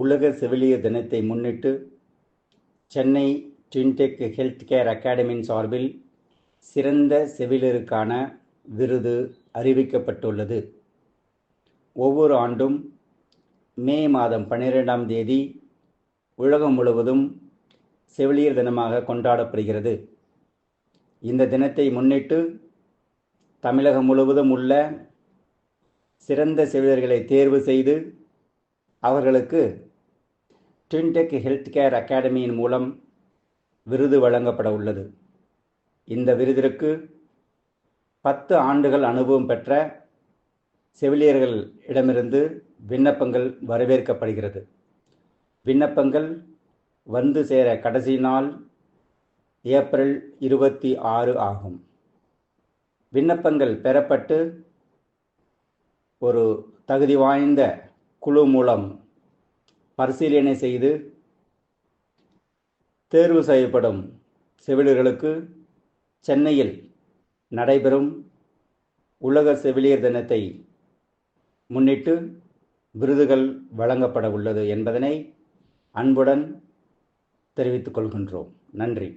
உலக செவிலியர் தினத்தை முன்னிட்டு சென்னை ட்வின்டெக் ஹெல்த் கேர் அகாடமியின் சார்பில் சிறந்த செவிலியருக்கான விருது அறிவிக்கப்பட்டுள்ளது. ஒவ்வொரு ஆண்டும் மே மாதம் பன்னிரெண்டாம் தேதி உலகம் முழுவதும் செவிலியர் தினமாக கொண்டாடப்படுகிறது. இந்த தினத்தை முன்னிட்டு தமிழகம் முழுவதும் உள்ள சிறந்த செவிலியர்களை தேர்வு செய்து அவர்களுக்கு ட்வின்டெக் ஹெல்த் கேர் அகாடமியின் மூலம் விருது வழங்கப்பட உள்ளது. இந்த விருதிற்கு பத்து ஆண்டுகள் அனுபவம் பெற்ற செவிலியர்கள் இடமிருந்து விண்ணப்பங்கள் வரவேற்கப்படுகிறது. விண்ணப்பங்கள் வந்து சேர கடைசி நாள் ஏப்ரல் இருபத்தி ஆறு ஆகும். விண்ணப்பங்கள் பெறப்பட்டு ஒரு தகுதி வாய்ந்த குழு மூலம் பரிசீலனை செய்து தேர்வு செய்யப்படும் செவிலியர்களுக்கு சென்னையில் நடைபெறும் உலக செவிலியர் தினத்தை முன்னிட்டு விருதுகள் வழங்கப்பட உள்ளது என்பதனை அன்புடன் தெரிவித்துக் கொள்கின்றோம். நன்றி.